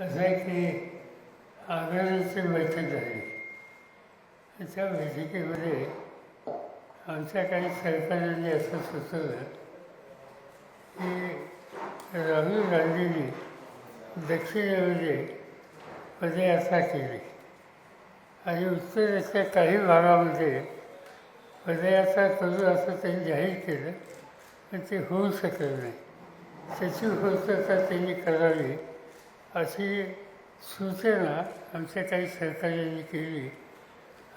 असं आहे की आघाडीची बैठक झाली त्या बैठकीमध्ये आमच्या काही सरकारांनी असं सुचवलं की राहुल गांधींनी दक्षिणेमध्ये पदयात्रा केली आणि उत्तरेच्या काही भागामध्ये पदयात्रा करू असं त्यांनी जाहीर केलं पण ते होऊ शकलं नाही त्याची पूर्तता त्यांनी करावी अशी सूचना आमच्या काही सरकारांनी केली.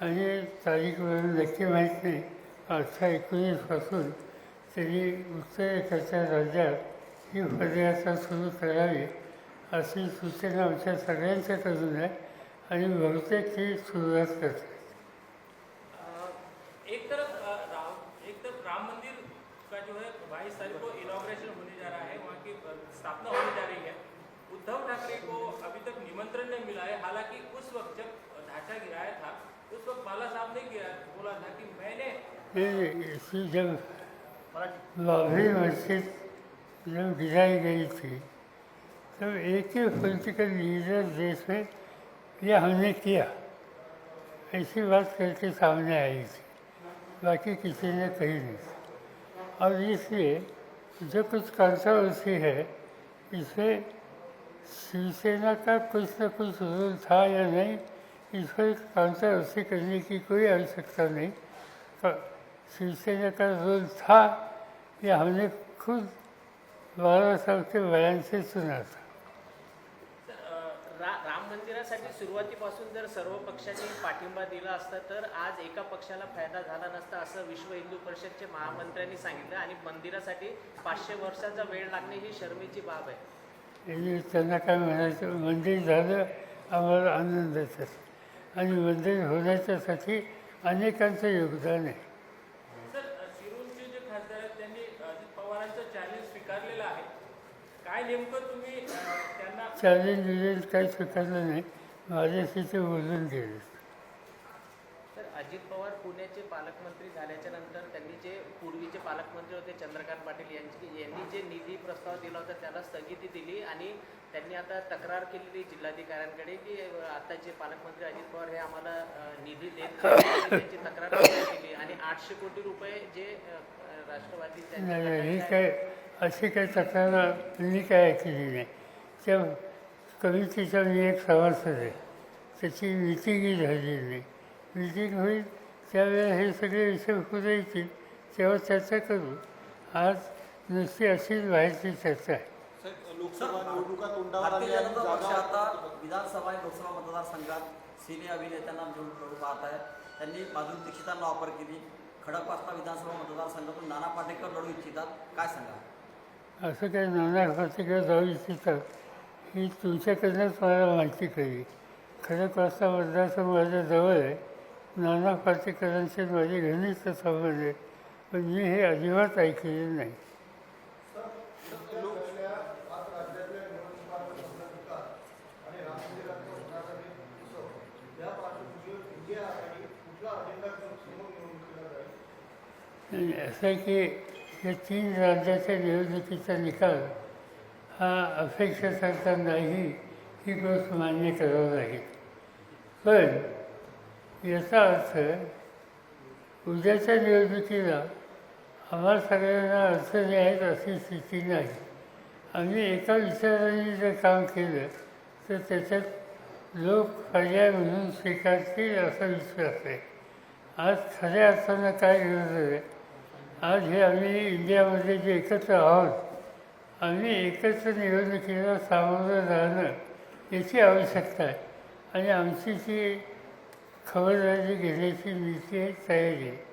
आणि तारीख म्हणून नक्की माहीत नाही. अठरा एकोणीसपासून त्यांनी उत्तरेकडच्या राज्यात ही पदयात्रा सुरू करावी अशी सूचना आमच्या सगळ्यांच्याकडून आहे आणि बहुतेक ती सुरुवात करतात. एक तरफ राम एक तरफ राम मंदिर का जो है बाईस तारीख को इनॉग्रेशन होने जा रहा है वहाँ की स्थापना होने जा रही है। उद्धव ठाकरे को अभी तक निमंत्रण नहीं मिला है। हालाँकि उस वक्त जब ढांचा गिराया था, उस वक्त बाला साहब ने गिरा बोला था कि मैंने ये जब बाबरी मस्जिद जब गिराई गई थी। तब एक ही पोलिटिकल लीडर देश में यह हमने किया। ऐसी बात करके सामने आई थी। बाकी किसी ने कही नहीं थी। और इसलिए जो कुछ कंट्रोवर्सी है इसमें शिवसेना का कुछ न कुछ रोल था या नहीं इस पर कंट्रोवर्सी करने की कोई आवश्यकता नहीं. शिवसेना का रोल था या हमने खुद बारह साल के बयान से सुना था रा राम मंदिरासाठी सुरुवातीपासून जर सर्व पक्षांनी पाठिंबा दिला असता तर आज एका पक्षाला फायदा झाला नसता असं विश्व हिंदू परिषदचे महामंत्र्यांनी सांगितलं. आणि मंदिरासाठी पाचशे वर्षाचा वेळ लागणे ही शर्मेची बाब आहे. त्यांना काय म्हणायचं मंदिर झालं आम्हाला आनंदच आणि मंदिर होण्याच्यासाठी अनेकांचं योगदान आहे. सर अ, शिरूरचे जे खासदार आहेत त्यांनी अजित पवारांचं चॅलेंज स्वीकारलेलं आहे काय नेमकं तुम्ही अ, त्यांना चॅलेंज बिलेंज काही स्वीकारलं नाही माझ्याशी ते बोलून गेले तर अजित पवार पुण्याचे पालकमंत्री झाल्याच्यानंतर त्यांनी जे पालकमंत्री होते चंद्रकांत पाटील यांची यांनी जे निधी प्रस्ताव दिला होता त्याला स्थगिती दिली आणि त्यांनी आता तक्रार केलेली जिल्हाधिकाऱ्यांकडे की अ, आताचे पालकमंत्री अजित पवार हे आम्हाला निधी देत त्यांची तक्रार केली आणि आठशे कोटी रुपये जे राष्ट्रवादी ही काय अशी काही तक्रार मी काय ऐकली नाही. त्या कमिटीचा मी एक सभासद आहे. त्याची मिटिंगही झालेली नाही. मिटिंग होईल त्यावेळेला हे सगळे विषय पुढे येतील तेव्हा चर्चा करू. आज नुसती अशीच बाहेरची चर्चा आहे. साहेब, लोकसभा निवडणुका तोंडावर भारतीय आल्या आणि जनता पक्ष जागा आता विधानसभा आणि लोकसभा मतदारसंघात सिने अभिनेत्यांना निवडून लढू पाहत आहे. त्यांनी माधुरी दीक्षितांना ऑफर केली. विधानसभा मतदारसंघातून नाना पाटेकर लढू इच्छितात. काय सांगा असं काही नाना पाटेकर जाऊ इच्छितात. ही तुमच्याकडनंच मला माहिती कळली. खडकवासला मतदारसंघ माझ्या जवळ आहे. नाना पाटेकरांचे माझे घनिष्ठ संबंध आहे पण मी हे अजिबात ऐकलेलं नाही. असं आहे की या तीन राज्याच्या निवडणुकीचा निकाल हा अपेक्षेसारखा नाही ही गोष्ट मान्य करावं लागेल पण याचा अर्थ उद्याच्या निवडणुकीला आम्हाला सगळ्यांना अडचणी आहेत अशी स्थिती नाही. आम्ही एका विचाराने जर काम केलं तर त्याच्यात लोक पर्याय म्हणून स्वीकारतील असा विश्वास आहे. आज खऱ्या अर्थानं काय गरज आहे आज हे आम्ही इंडियामध्ये जे एकत्र आहोत आम्ही एकत्र निवडणुकीला सामोरं जाणं याची आवश्यकता आहे. आणि आमची जी खबरदारी घेण्याची नीती आहे तयारी आहे.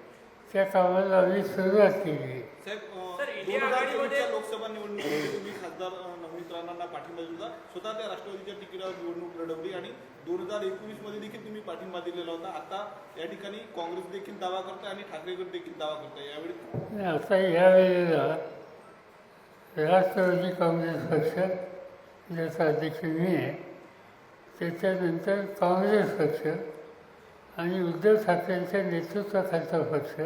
त्या कामाला आम्ही सुरुवात केली. साहेब दोन इंडिया हजार आघाडीमध्ये- चोवीसच्या लोकसभा निवडणुकीमध्ये तुम्ही खासदार अं, नवनीत राणांना पाठिंबा दिला स्वतः त्या राष्ट्रवादीच्या तिकिटावर निवडणूक लढवली आणि दोन हजार एकोणीसमध्ये देखील तुम्ही पाठिंबा दिलेला होता. आता या ठिकाणी काँग्रेस देखील दावा करते आणि ठाकरे गट देखील दावा करताय. यावेळी आणि आता यावेळेला राष्ट्रवादी काँग्रेस पक्ष ज्याचा अध्यक्ष मी आहे त्याच्यानंतर काँग्रेस पक्ष आणि उद्धव ठाकरेंच्या नेतृत्वाखालचा पक्ष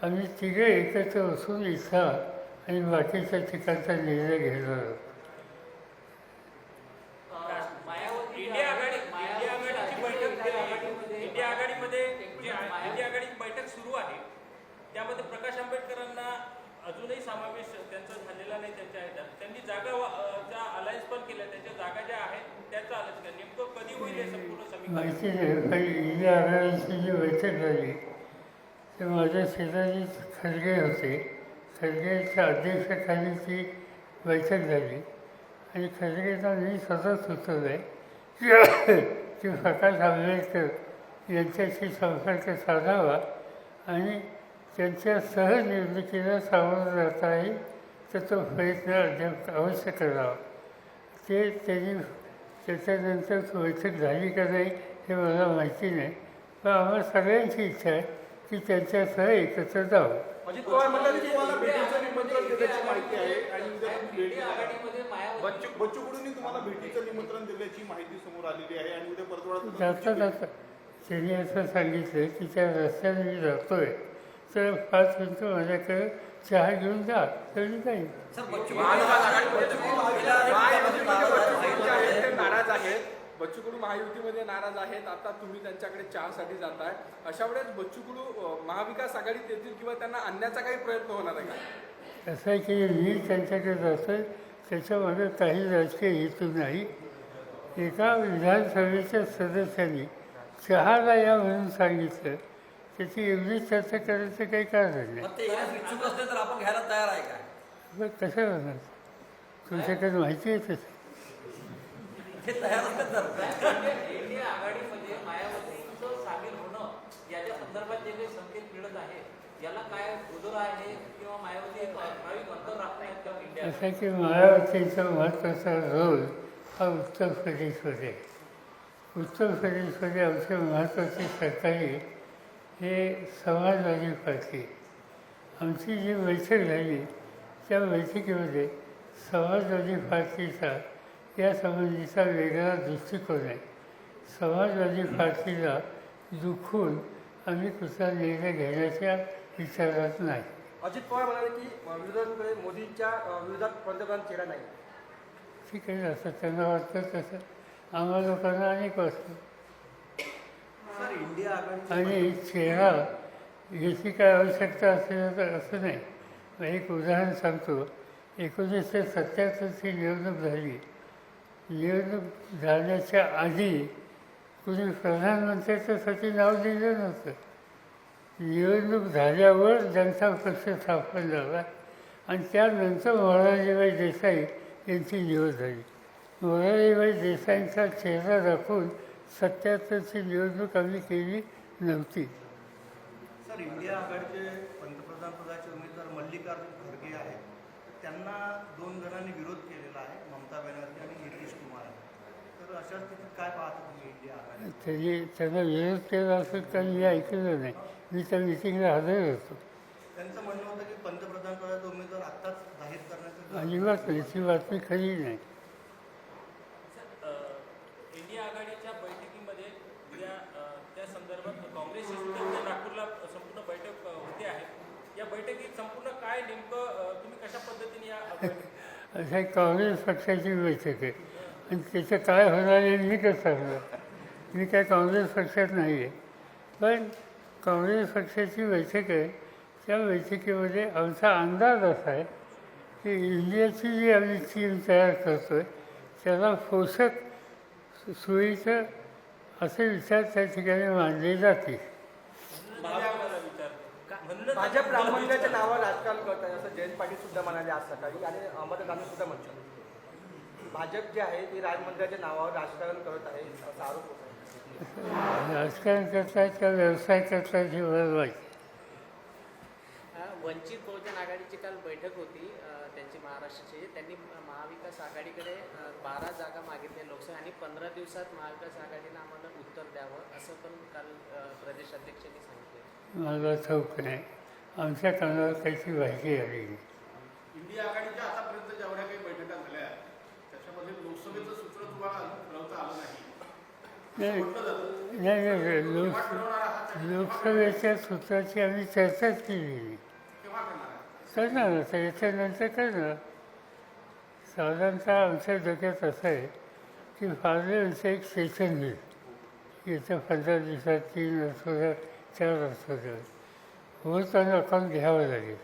आम्ही तिघे एकत्र असून इथला आणि बाकीच्या ठिकाणचा निर्णय घेणार आहोत. त्यामध्ये प्रकाश आंबेडकरांना अजूनही समावेश त्यांचा झालेला नाही त्यांच्या ह्याच्यात त्यांनी जागा अलायन्स पण केल्या त्यांच्या जागा ज्या आहेत माहिती नाही. जी बैठक झाली. ते माझ्या शेजारी खरगे होते. खरगेच्या अध्यक्षाखाली ती बैठक झाली. आणि खरगेचा मी स्वतः सुचवलं आहे. की की प्रकाश आंबेडकर यांच्याशी संपर्क साधावा आणि त्यांच्या सहनिर्मितीला सामोरं जाता येईल तर तो प्रयत्न अद्याप अवश्य करावा. ते त्यांनी त्याच्यानंतर बैठक झाली का नाही हे मला माहिती नाही पण आम्हाला सगळ्यांची इच्छा आहे की त्यांच्यासह एकत्र जावं अजित पवार म्हणतात की तुम्हाला भेटीचं निमंत्रण दिल्याची माहिती आहे आणि उद्या तुम्ही भेट इंडिया आघाडीमध्ये मायावती बच्चू बच्चू कडूंनी तुम्हाला भेटीचं निमंत्रण दिल्याची माहिती समोर आलेली आहे आणि उद्या परतवाडात जाता जाता त्यांनी असं सांगितलं की त्या रस्त्याने मी जातोय तर पाच मिनटं माझ्याकडे चहा घेऊन जा तर मी बच्चू महायुतीमध्ये आहेत. ते नाराज आहेत बच्चू कडू महायुतीमध्ये नाराज आहेत. आता तुम्ही त्यांच्याकडे चहासाठी जाताय. अशा वेळेस बच्चू कडू अं, महाविकास आघाडीत येतील किंवा त्यांना आणण्याचा काही प्रयत्न होणार आहे का? असं आहे की मी त्यांच्याकडे जातोय. त्याच्यामध्ये काही राजकीय हेतू नाही. एका विधानसभेच्या सदस्यांनी चहाला या म्हणून सांगितलं. त्याची एवढी चर्चा करायचं काही कारण नाही. ते येण्यास इच्छुक असले तर आपण घ्यायला तयार आहे का? मग कसं होणार? तुमच्याकडे माहिती आहे तसं. ते तयार असले तर इंडिया आघाडीमध्ये मायावतींचं सामील होणं याच्या संदर्भात जे काही संकेत मिळत आहे याला काय दुजोरा आहे किंवा मायावती एक ठराविक अंतर राखतायत का इंडिया असं आहे की मायावतीचा महत्त्वाचा रोल हा उत्तर प्रदेशमध्ये. उत्तर प्रदेशमध्ये आमचे महत्त्वाचे सरकारी हे समाजवादी पार्टी आमची जी बैठक झाली त्या बैठकीमध्ये समाजवादी पार्टीचा या संबंधीचा वेगळा दृष्टिकोन आहे. समाजवादी पार्टीला दुखून आम्ही कुठला निर्णय घेण्याच्या विचारात नाही. अजित पवार म्हणाले की अ, विरोधाकडे मोदींच्या विरोधात पंतप्रधान चेहरा नाही. ठीक आहे असं त्यांना वाटतं तसं. आम्हा लोकांना अनेक वाटतं. सर इंडिया आघाडी आणि चेहरा याची काय आवश्यकता असेल तर असं नाही. एक उदाहरण सांगतो. एकोणीसशे सत्याहत्तरची निवडणूक झाली. निवडणूक झाल्याच्या आधी कुणी प्रधानमंत्र्याच्यासाठी नाव दिलं नव्हतं. निवडणूक झाल्यावर जनता पक्ष स्थापन झाला आणि त्यानंतर मोरारीबाई देसाई यांची निवड झाली. मोरारीबाई देसाईंचा चेहरा दाखवून सत्याहत्तरची निवडणूक आम्ही केली नव्हती. सर इंडिया आघाडीचे पंतप्रधानपदाचे उमेदवार मल्लिकार्जुन खरगे आहेत. त्यांना दोन जणांनी विरोध केलेला आहे ममता बॅनर्जी आणि नितीश कुमार. तर अशा स्थितीत काय पाहता तुम्ही इंडिया आघाडी त्यांनी त्यांना विरोध केला असेल तर मी ऐकलं नाही. मी त्या मिटिंगला हजर होतो. त्यांचं म्हणणं होतं की पंतप्रधान पदाचा उमेदवार आत्ताच जाहीर करण्याचं अजिबात नाही. ती बातमी खरी नाही अ, इंडिया आघाडीच्या बैठकीमध्ये उद्या अ, त्या संदर्भात काँग्रेस उद्या नागपूरला संपूर्ण बैठक अ, होते आहे या बैठकीत संपूर्ण काय नेमकं अ, तुम्ही कशा पद्धतीने या बैठक- काँग्रेस पक्षाची बैठक आहे. आणि त्याचं काय होणार आहे मी कसं सांगणार. मी काय काँग्रेस पक्षात नाही आहे. पण काँग्रेस पक्षाची बैठक आहे. त्या बैठकीमध्ये आमचा अंदाज असा आहे की इंडियाची जी आम्ही टीम तयार करतो आहे त्याला पोषक सोयीचं असे विचार त्या ठिकाणी मानले जातील. राम मंदिराच्या नावावर राजकारण करत आहे. असं जयंत पाटील सुद्धा म्हणाले आज सकाळी आणि अहमद गांधी सुद्धा म्हणतो भाजप जे आहे ते राम मंदिराच्या नावावर राजकारण करत आहे असा आरोप होत आहे. राजकारण करतायत का व्यवसाय करतायत हे अ, वंचित बहुजन आघाडीची काल बैठक होती. त्यांची महाराष्ट्राची. त्यांनी महाविकास आघाडीकडे बारा जागा मागितल्या लोकसभा आणि पंधरा दिवसात महाविकास आघाडीनं आम्हाला उत्तर द्यावं असं पण काल अ, प्रदेश अध्यक्षांनी सांगितलं. मला ठाऊक नाही. आमच्या कानावर काहीची माहिती आली? नाही इंडिया आघाडीच्या आतापर्यंत जेवढ्या काही बैठका झाल्या त्याच्यामध्ये लोकसभेचं सूत्र तुम्हाला अजून ठरवता आलं नाही. नाही नाही नाही लोक लोकसभेच्या सूत्राची आम्ही चर्चाच केली करणार आता याच्यानंतर करणार साधारणतः आमच्या डोक्यात असं आहे की पार्लमेंटचं एक सेशन होईल. येत्या पंधरा दिवसात तीन आठवड्यात चार आठवड्यात होताना अकाउंट घ्यावं लागेल.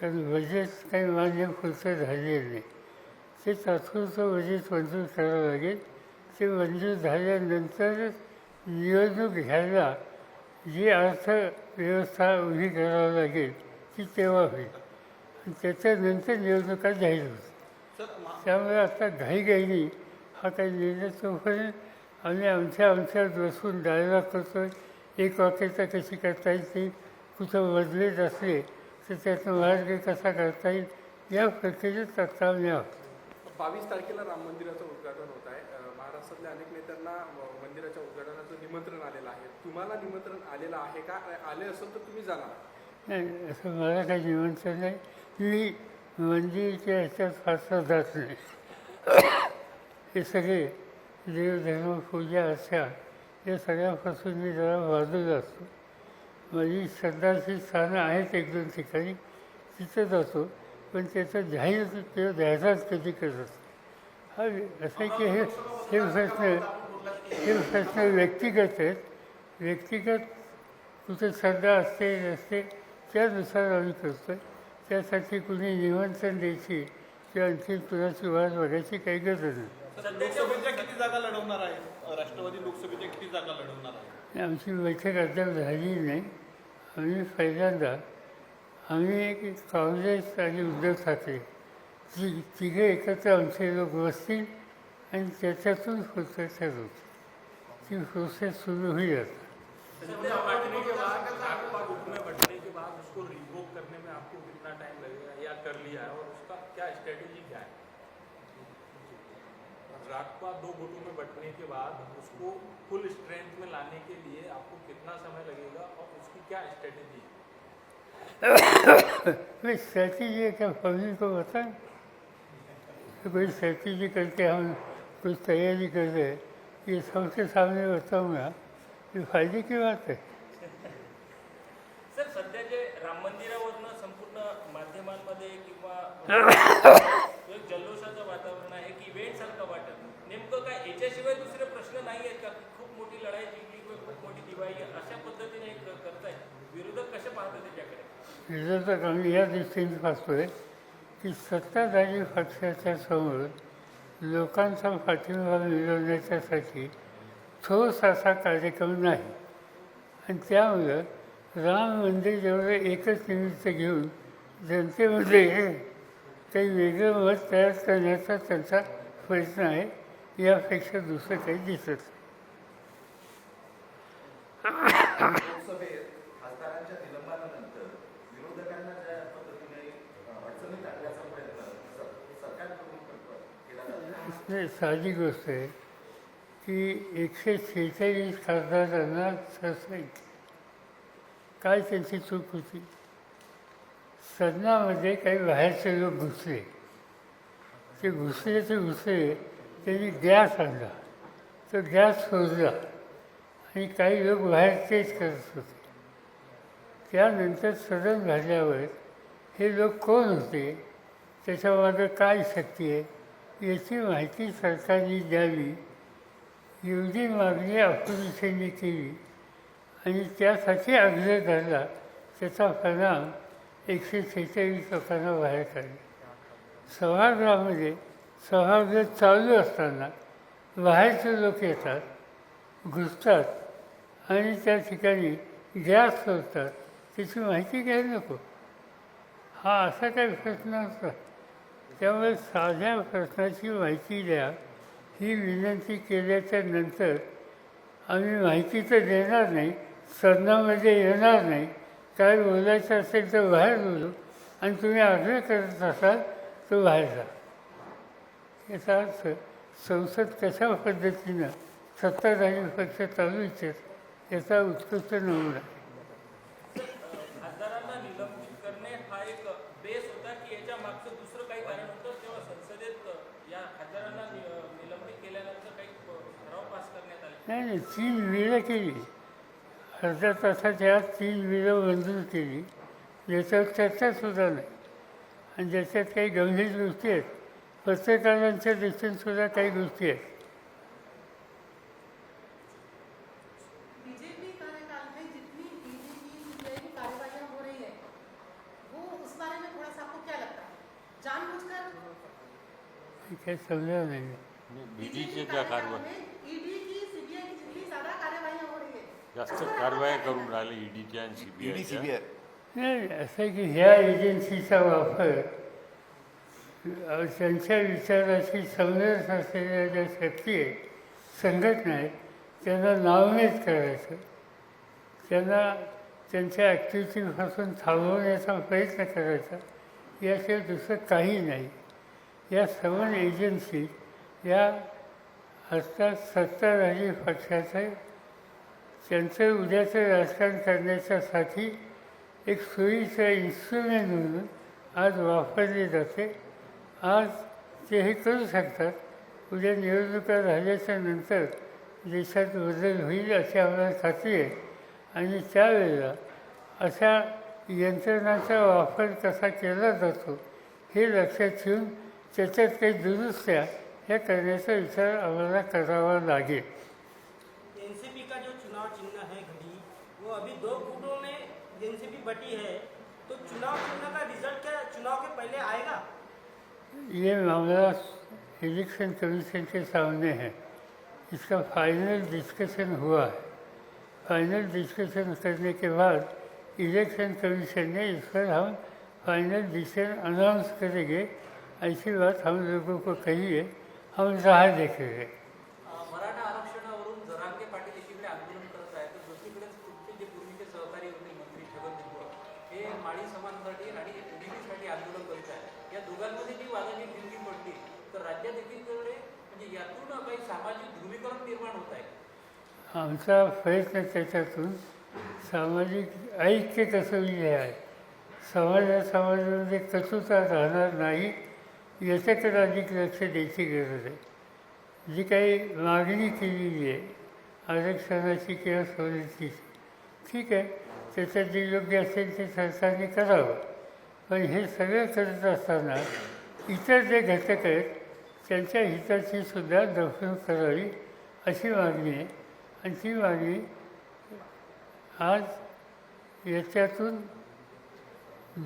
कारण बजेट काही मान्य पुढचं झालेलं नाही. ते तात्पुरतं बजेट मंजूर करावं लागेल. ते मंजूर झाल्यानंतर निवडणूक घ्यायला जी अर्थव्यवस्था उभी करावी लागेल ती तेव्हा होईल. आणि त्याच्यानंतर निवडणुका जाहीर होतील. त्यामुळे आता घाईघाईने हा काही निर्णय तोपर्यंत आम्ही आमच्या आमच्यात बसून डायलॉग करतो एक वाक्यता कशी करता येईल ते कुठं बदलेत असले तर त्यातून मार्ग कसा करता येईल. या प्रक्रियेत आता आम्ही आहोत बावीस तारखेला राम मंदिराचं उद्घाटन होत आहे. महाराष्ट्रातल्या अनेक नेत्यांना मंदिराच्या उद्घाटनाचं निमंत्रण आलेलं आहे. तुम्हाला निमंत्रण आलेलं आहे का? आले असेल तर तुम्ही जाणार. नाही असं मला काही निमंत्रण नाही. मी मंदिरच्या ह्याच्यात फारसा जात नाही. हे सगळे देवधर्म पूजा अर्चा या सगळ्यापासून मी जरा बाजूला असतो. माझी श्रद्धाची स्थानं आहेत एक दोन ठिकाणी तिथं जातो पण त्याचं जाहीर किंवा द्यायचाच कधी करत असतो. हा असं आहे की हे हे प्रश्न हे प्रश्न व्यक्तिगत आहेत. व्यक्तिगत कुठे श्रद्धा असते नसते त्यानुसार आम्ही करतो आहे त्यासाठी कुणी निमंत्रण द्यायची किंवा आणखी कुणाची वाद बघायची काही गरज नाही. सर, लोकसभेच्या किती जागा लढवणार आहे? राष्ट्रवादी लोकसभेच्या किती जागा लढवणार आहे? आमची बैठक अद्याप झाली नाही. आम्ही पहिल्यांदा आम्ही एक काँग्रेस आणि उद्धव ठाकरे ती तिघे एकत्र आमचे लोक बसतील आणि त्याच्यातून पुढचं ठरवतील ती प्रोसेस सुरू होईल आता. राजपा दो गुटों में बंटने के बाद उसको फुल स्ट्रेंथ में लाने के लिए आपको कितना समय लगेगा और उसकी क्या स्ट्रेटेजी है कोई स्ट्रैटेजी है क्या पब्लिक को बता तो कोई स्ट्रैटेजी करके हम कुछ तैयारी कर रहे ये सबके सामने बताऊँगा ये फ़ायदे की बात है सर सध्या जे राम मंदिरावरनं संपूर्ण माध्यमांमध्ये किंवा नाही आहेत का? खूप मोठी लढाई जिंकली किंवा खूप मोठी दिवाळी. अशा पद्धतीने एक करताय. विरोधक कसे पाहतात त्याच्याकडे विरोधक आम्ही या दृष्टीने पाहतोय की सत्ताधारी पक्षाच्या समोर लोकांचा पाठिंबा मिळवण्याच्यासाठी ठोस असा कार्यक्रम नाही. आणि त्यामुळं राम मंदिर जेवढं एकच निमित्त घेऊन जनतेमध्ये काही वेगळं मत तयार करण्याचा त्यांचा प्रयत्न आहे. यापेक्षा दुसरं काही दिसत नाही. साधी गोष्ट आहे की एकशे शेहेचाळीस खासदारांना ससायची काय त्यांची चूक होती? सदनामध्ये काही बाहेरचे लोक घुसले. ते घुसले ते घुसले त्यांनी गॅस आणला. तो गॅस शोधला आणि काही लोक बाहेर तेच करत होते. त्यानंतर सदन झाल्यावर हे लोक कोण होते? त्याच्यामागं काय शक्ती आहे? याची माहिती सरकारने द्यावी. एवढी मागणी अपोजिशनने केली आणि त्यासाठी आग्रह धरला. त्याचा परिणाम एकशे सेहेचाळीस लोकांना बाहेर काढले. सभागृहामध्ये सभागृह चालू असताना बाहेरचे लोक येतात घुसतात आणि त्या ठिकाणी गॅस सोडतात. त्याची माहिती घ्यायला नको. हा असा काही प्रश्न असतो त्यामुळे साध्या प्रश्नाची माहिती द्या. ही विनंती केल्याच्यानंतर आम्ही माहिती तर देणार नाही सदनामध्ये येणार नाही. काय बोलायचं असेल तर बाहेर बोलू. आणि तुम्ही आग्रह करत असाल तर बाहेर जा. याचा अर्थ संसद कशा पद्धतीनं सत्ताधारी पक्ष चालू इच्छित याचा उत्कृष्ट नमुना. नाही नाही तीन बिलं केली. अर्ध्या तासाच्या आत तीन बिलं मंजूर केली. ज्याच्यावर चर्चासुद्धा नाही. आणि ज्याच्यात काही गंभीर गोष्टी आहेत प्रत्येकांच्या दृष्टीने सुद्धा काही गोष्टी आहेत. काही समजा नाही. बीजेपी क्या कारवाई? जास्त कारवाया करून राहिली ईडीच्या आणि सीबीआय नाही असं की ह्या एजन्सीचा वापर त्यांच्या विचाराशी समजत असलेल्या ज्या शक्ती आहेत संघटना आहेत त्यांना नावनेच करायचं. त्यांना त्यांच्या ॲक्टिव्हिटीपासून थांबवण्याचा प्रयत्न करायचा याशिवाय दुसरं काही नाही. या सर्व एजन्सी या असतात सत्ताधारी पक्षाचे त्यांचं उद्याचं राजकारण करण्याच्यासाठी एक सोयीचं इन्स्ट्रुमेंट म्हणून आज वापरले जाते. आज ते हे करू शकतात. उद्या निवडणुका झाल्याच्यानंतर देशात बदल होईल अशी आम्हाला खात्री आहे. आणि त्यावेळेला अशा यंत्रणाचा वापर कसा केला जातो हे लक्षात ठेवून त्याच्यात काही दुरुस्त्या ह्या करण्याचा विचार आम्हाला करावा लागेल. एनसीपी का जो चुनाव चिन्ह है घड़ी वो अभी दो गुटों में एनसीपी बटी है तो चुनाव चिन्ह का रिजल्ट क्या चुनाव के पहले आएगा? ये मामला इलेक्शन कमीशन के सामने है। इसका फाइनल डिस्कशन हुआ है। फाइनल डिस्कशन करने के बाद इलेक्शन कमीशन ने इस पर हम फाइनल डिसीजन अनाउंस करेंगे। ऐसी बात हम लोगों को कहिए हम राह देखेंगे मराठा माळी समाजासाठी आणि आंदोलन या दोघांमध्ये जी वादाची ठिणगी पडली तर राज्यात एकीकडे म्हणजे यातून काही सामाजिक ध्रुवीकरण निर्माण होत आहे. आमचा प्रयत्न त्याच्यातून सामाजिक ऐक्य कसं हे आहे. समाजा समाजामध्ये कचुता राहणार नाही याच्याकडे अधिक लक्ष द्यायची गरज आहे. जी काही मागणी केलेली आहे आरक्षणाची किंवा सवलतीची ठीक आहे. त्याच्यात जे योग्य असेल ते सरकारने करावं. पण हे सगळं करत असताना इतर जे घटक आहेत त्यांच्या हिताची सुद्धा दफनूक करावी अशी मागणी आहे. आणि ती मागणी आज याच्यातून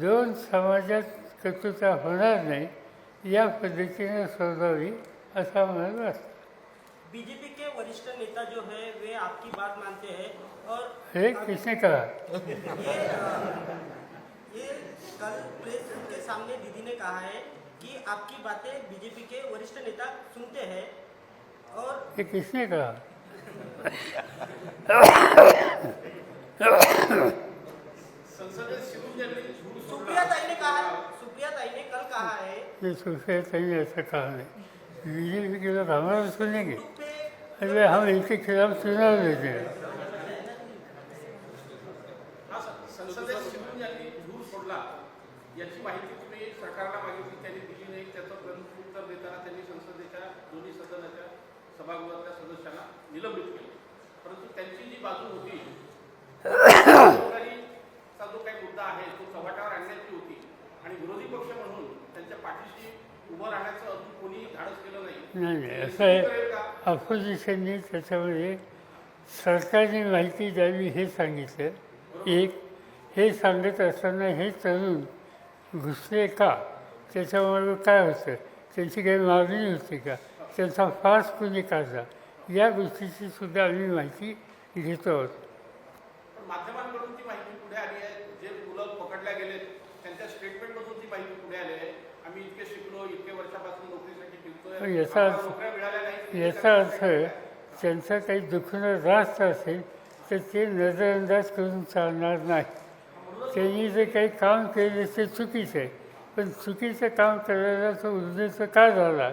दोन समाजात कटुता होणार नाही या पद्धतीनं सोडावी असं आम्हाला वाटतं बीजेपी के वरिष्ठ नेता जो है वे आपकी बात मानते हैं और हे किसने कहा ये ये कल प्रेस के सामने दीदी ने कहा है कि आपकी बातें बीजेपी के वरिष्ठ नेता सुनते हैं और हे किसने कहा? सुप्रिया ताई ने कहा है ये ऐसा कहा नहीं बीजेपी के लोग हमारा सुनेंगे। अरे हम इनके खिलाफ चुनाव देते हैं। निलंबित केलं परंतु त्यांची जी बाजू होती सरकारीचा जो काही मुद्दा आहे तो आणण्याची होती आणि विरोधी पक्ष म्हणून त्यांच्या पाठीशी उभं राहण्याचं अजून कोणी धाडस केलं नाही. नाही नाही असं आहे. अपोजिशनने त्याच्यामध्ये सरकारने माहिती द्यावी हे सांगितलं. एक हे सांगत असताना हे तरुण घुसले का? त्याच्यामुळे काय होतं? त्यांची काही मागणी होती का? त्यांचा फास कुणी काढला? या गोष्टीची सुद्धा आम्ही माहिती घेतो. आहोत पण माध्यमांकडून ती माहिती पुढे आली आहे. जे मुलं पकडल्या गेले त्यांच्या स्टेटमेंटमधून ती माहिती पुढे आली आहे. आम्ही इतके शिकलो इतके वर्षापासून नोकरीसाठी पण फिरतोय याचा अर्थ याचा अर्थ त्यांचं काही दुखणं रास्त असेल तर ते नजरअंदाज करून चालणार नाही. त्यांनी जे काही काम केले ते चुकीचं आहे. पण चुकीचं काम करायला तो उद्देश का झाला?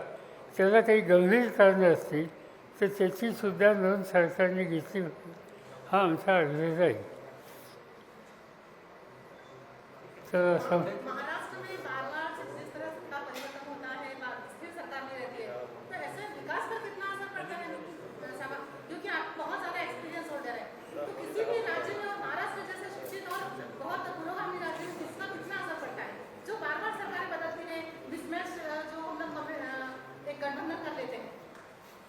त्याला काही गंभीर कारणं असतील? तर त्याचीसुद्धा नोंद सरकारने घेतली होती. हा आमचा अर्ज आहे. तर असं महाराष्ट्र में बार बार जिस तरह सत्ता परिवर्तन होता है बार- स्थिर सरकार में रहती है तो ऐसे विकास पर कितना असर पड़ता है सभा क्योंकि आप बहुत ज़्यादा एक्सपीरियंस होल्डर है तो किसी भी राज्य में और महाराष्ट्र जैसे शिक्षित और बहुत पुरोगामी राज्य में इसका कितना असर पड़ता है जो बार बार सरकारें बदलती हैं मिसमैच जो हम लोग कभी, अ, एक गठबंधन कर लेते हैं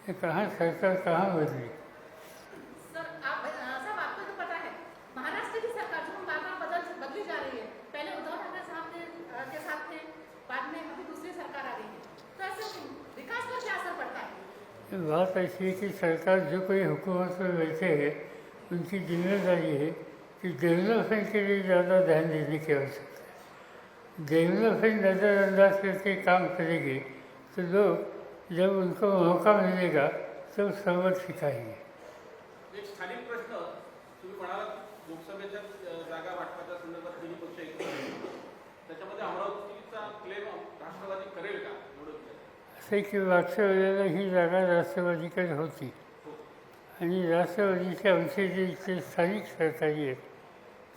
हे कहाँ सरकार कहाँ बदली सर आप अ, साहब आपको तो पता है महाराष्ट्र की सरकार जो बार बार बदल बदली जा रही है पहले उद्धव ठाकरे साहब ने, अ, के साथ थे बाद में अभी दूसरी सरकार आ गई है। तो ऐसे बात ऐसी है कि सरकार जो कोई हुकूमत में बैठे हैं उनकी जिम्मेदारी है कि डेवलपमेंट के लिए ज़्यादा ध्यान देने की आवश्यकता है। डेवलपमेंट नज़रअंदाज करके काम करेंगे तो लोग जब उनको मौका मिलेगा तो सबक सिखाएंगे एक स्थानिक प्रश्न. तुम्ही म्हणालात लोकसभेच्या अ, जागा वाटपाच्या संदर्भात तिन्ही पक्ष एकत्र आहेत. त्याच्यामध्ये अमरावतीचा क्लेम राष्ट्रवादी करेल का? एवढं विचार. असे की मागच्या वेळेला ही जागा राष्ट्रवादीकडे होती. आणि राष्ट्रवादीचे आमचे जे इथले स्थानिक सरकारी आहेत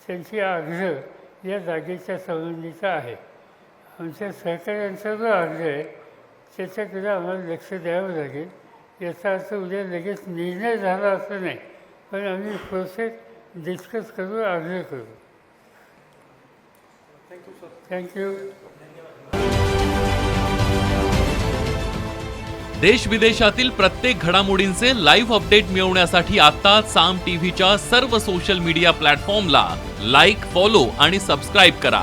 त्यांची आग्रह या जागेच्या संबंधीचा आहे. आमच्या सहकाऱ्यांचा जो आग्रह आहे त्याच्याकडे आम्हाला लक्ष द्यावं लागेल. याचा अर्थ उद्या लगेच निर्णय झाला असं नाही पण आम्ही प्रोसेस डिस्कस करू आग्रह करू. थँक्यू देश विदेशातील प्रत्येक घडामोडींचे लाईव्ह अपडेट मिळवण्यासाठी आता साम टीव्हीच्या सर्व सोशल मीडिया प्लॅटफॉर्मला लाईक फॉलो आणि सबस्क्राईब करा.